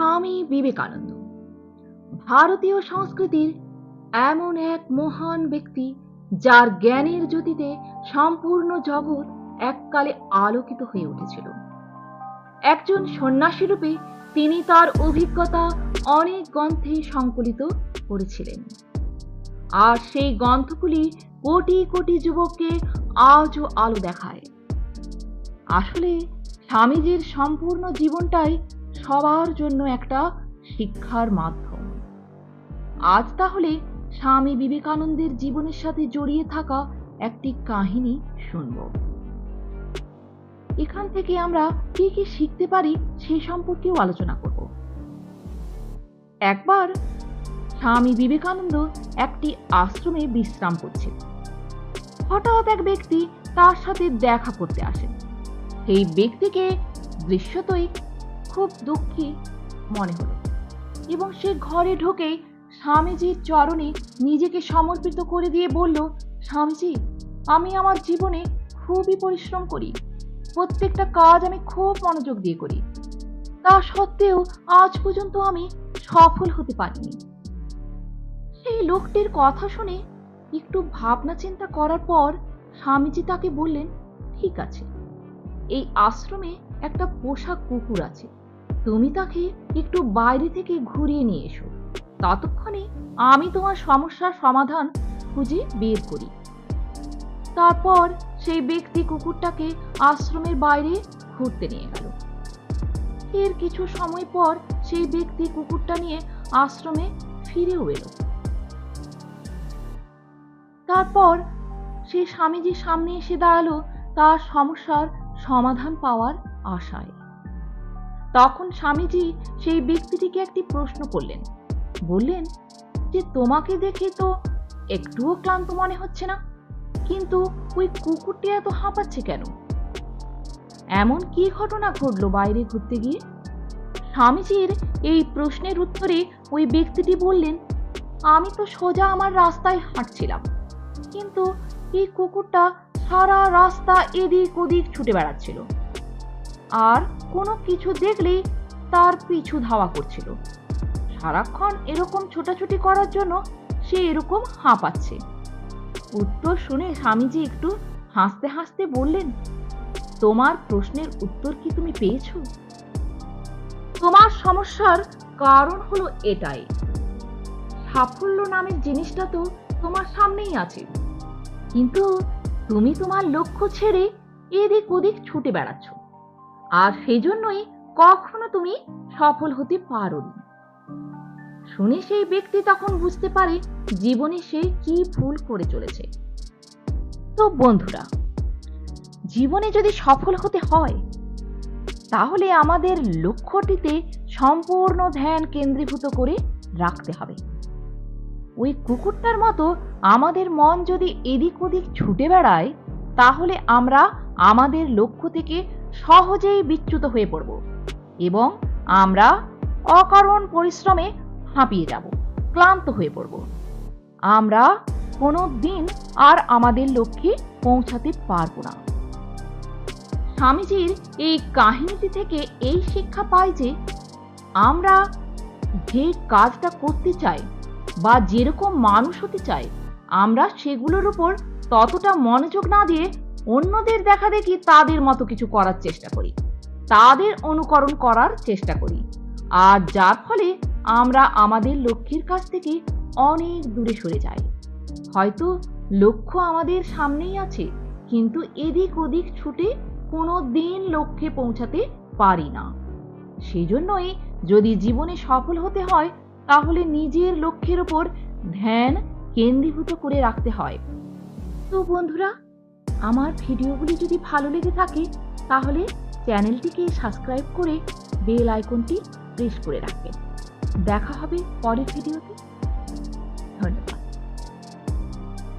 স্বামী বিবেকানন্দ। ভারতীয় সংস্কৃতির এমন এক মহান ব্যক্তি যার জ্ঞানের জ্যোতিতে সম্পূর্ণ জগৎ এককালে আলোকিত হয়ে উঠেছিল। একজন সন্ন্যাসী রূপে তিনি তার অভিজ্ঞতা অনেক গ্রন্থে সংকলিত করেছিলেন। আর সেই গ্রন্থগুলি কোটি কোটি যুবককে আজও আলো দেখায়। আসলে স্বামীজির সম্পূর্ণ জীবনটাই সবার জন্য একটা শিক্ষার মাধ্যম। আজ তাহলে স্বামী বিবেকানন্দের জীবনের সাথে জড়িয়ে থাকা একটি কাহিনী শুনব। এখান থেকে আমরা কি কি শিখতে পারি সেই সম্পর্কেও আলোচনা করব। একবার স্বামী বিবেকানন্দ একটি আশ্রমে বিশ্রাম করছিল হঠাৎ এক ব্যক্তি তার সাথে দেখা করতে আসেন। সেই ব্যক্তিকে দৃশ্যতই খুব দুঃখী মনে হলো। এবং সে ঘরে ঢোকেই স্বামীজির চরণে নিজেকে সমর্পিত করে দিয়ে বলল, স্বামীজি, আমি আমার জীবনে খুবই পরিশ্রম করি। প্রত্যেকটা কাজ আমি খুব মনোযোগ দিয়ে করি। তা সত্ত্বেও আজ পর্যন্ত আমি সফল হতে পারিনি। সেই লোকটির কথা শুনে একটু ভাবনা চিন্তা করার পর স্বামীজি তাকে বললেন, ঠিক আছে, এই আশ্রমে একটা পোষা কুকুর আছে। তুমি তাকে একটু বাইরে থেকে ঘুরিয়ে নিয়ে এসো। ততক্ষণে আমি তোমার সমস্যার সমাধান খুঁজে বের করি। তারপর সেই ব্যক্তি কুকুরটাকে আশ্রমের বাইরে ঘুরতে নিয়ে গেল। এর কিছু সময় পর সেই ব্যক্তি কুকুরটা নিয়ে আশ্রমে ফিরেও এলো। তারপর সে স্বামীজির সামনে এসে দাঁড়াল তার সমস্যার সমাধান পাওয়ার আশায়। তখন স্বামীজি সেই ব্যক্তিটিকে একটি প্রশ্ন করলেন। বললেন যে, তোমাকে দেখে তো একটুও ক্লান্ত মনে হচ্ছে না। কিন্তু ওই কুকুরটি এত হাঁপাচ্ছে কেন? এমন কি ঘটনা ঘটলো বাইরে ঘুরতে গিয়ে? স্বামীজির এই প্রশ্নের উত্তরে ওই ব্যক্তিটি বললেন, আমি তো সোজা আমার রাস্তায় হাঁটছিলাম। কিন্তু এই কুকুরটা সারা রাস্তা এদিক ওদিক ছুটে বেড়াচ্ছিল। আর কোনো কিছু দেখলেই তার পিছু ধাওয়া করছিল। সারাক্ষণ এরকম ছোটাছুটি করার জন্য সে এরকম হাঁপাচ্ছে। উত্তর শুনে স্বামীজি একটু হাসতে হাসতে বললেন, তোমার প্রশ্নের উত্তর কি তুমি পেয়েছ? তোমার সমস্যার কারণ হলো এটাই। সাফল্য নামের জিনিসটা তো তোমার সামনেই আছে। কিন্তু তুমি তোমার লক্ষ্য ছেড়ে এদিক ওদিক ছুটে বেড়াচ্ছ। আর সেই জন্যই কখনো তুমি সফল হতে পারোনি। শুনে সেই ব্যক্তি তখন বুঝতে পারে জীবনে সে কি ভুল করে চলেছে। তো বন্ধুরা, জীবনে যদি সফল হতে হয়, তাহলে আমাদের লক্ষ্যটিতে সম্পূর্ণ ধ্যান কেন্দ্রীভূত করে রাখতে হবে। ওই কুকুরটার মতো আমাদের মন যদি এদিক ওদিক ছুটে বেড়ায়, তাহলে আমরা আমাদের লক্ষ্য থেকে সহজেই বিচ্যুত হয়ে পড়ব এবং আমরা অকারণ পরিশ্রমে হাঁপিয়ে যাব, ক্লান্ত হয়ে পড়ব। আমরা কোনো দিন আর আমাদের লক্ষ্যে পৌঁছাতে পারব না। স্বামীজির এই কাহিনীটি থেকে এই শিক্ষা পাই যে আমরা যে কাজটা করতে চাই বা যেরকম মানুষ হতে চাই, আমরা সেগুলোর উপর ততটা মনোযোগ না দিয়ে অন্যদের দেখা দেখি তাদের মতো কিছু করার চেষ্টা করি। তাদের অনুকরণ করার চেষ্টা করি। আর যার ফলে আমরা আমাদের লক্ষ্যের কাছ থেকে অনেক দূরে সরে যাই। হয়তো লক্ষ্য আমাদের সামনেই আছে, কিন্তু এদিক ওদিক ছুটে কোনো দিন লক্ষ্যে পৌঁছাতে পারি না। সেজন্যই যদি জীবনে সফল হতে হয়, তাহলে নিজের লক্ষ্যের ওপর ধ্যান কেন্দ্রীভূত করে রাখতে হয়। তো বন্ধুরা আমার ভিডিওগুলি যদি ভালো লেগে থাকে, তাহলে চ্যানেলটিকে সাবস্ক্রাইব করে বেল আইকনটি প্রেস করে রাখবেন। দেখা হবে পরের ভিডিওতে।